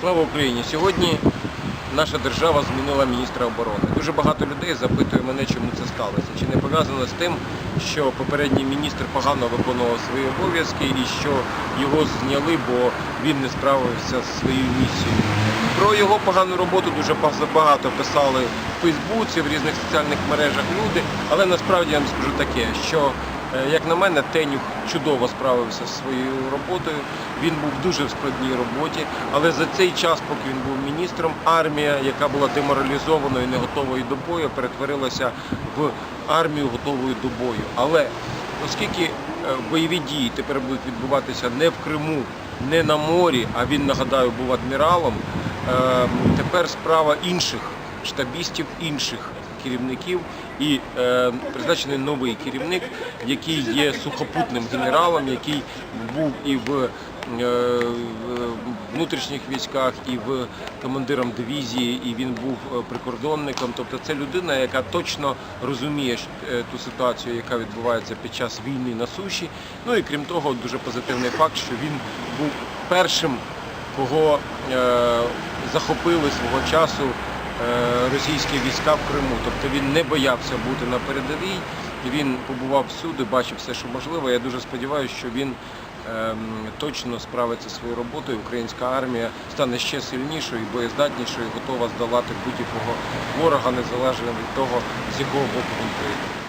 Слава Україні! Сьогодні наша держава змінила міністра оборони. Дуже багато людей запитує мене, чому це сталося. Чи не пов'язано з тим, що попередній міністр погано виконував свої обов'язки і що його зняли, бо він не справився з своєю місією. Про його погану роботу дуже багато писали в Фейсбуці, в різних соціальних мережах люди, але насправді я вам скажу таке, що Як на мене, Тенюк чудово справився зі своєю роботою. Він був дуже в складній роботі, але за цей час, поки він був міністром, армія, яка була деморалізованою не готовою до бою, перетворилася в армію готовою до бою. Але оскільки е, бойові дії тепер будуть відбуватися не в Криму, не на морі, а він, нагадаю, був адміралом, е, тепер справа інших штабістів, інших керівників і е, призначений новий керівник, який є сухопутним генералом, який був і в е, внутрішніх військах, і в командиром дивізії, і він був е, прикордонником. Тобто це людина, яка точно розуміє е, ту ситуацію, яка відбувається під час війни на суші. Ну і крім того, дуже позитивний факт, що він був першим, кого е, захопили свого часу російські війська в Криму. Тобто він не боявся бути на передовій, він побував всюди, бачив все, що можливо. Я дуже сподіваюся, що він ем, точно справиться своєю роботою. Українська армія стане ще сильнішою, боєздатнішою, готова здолати будь-якого ворога, незалежно від того, з якого боку він прийде.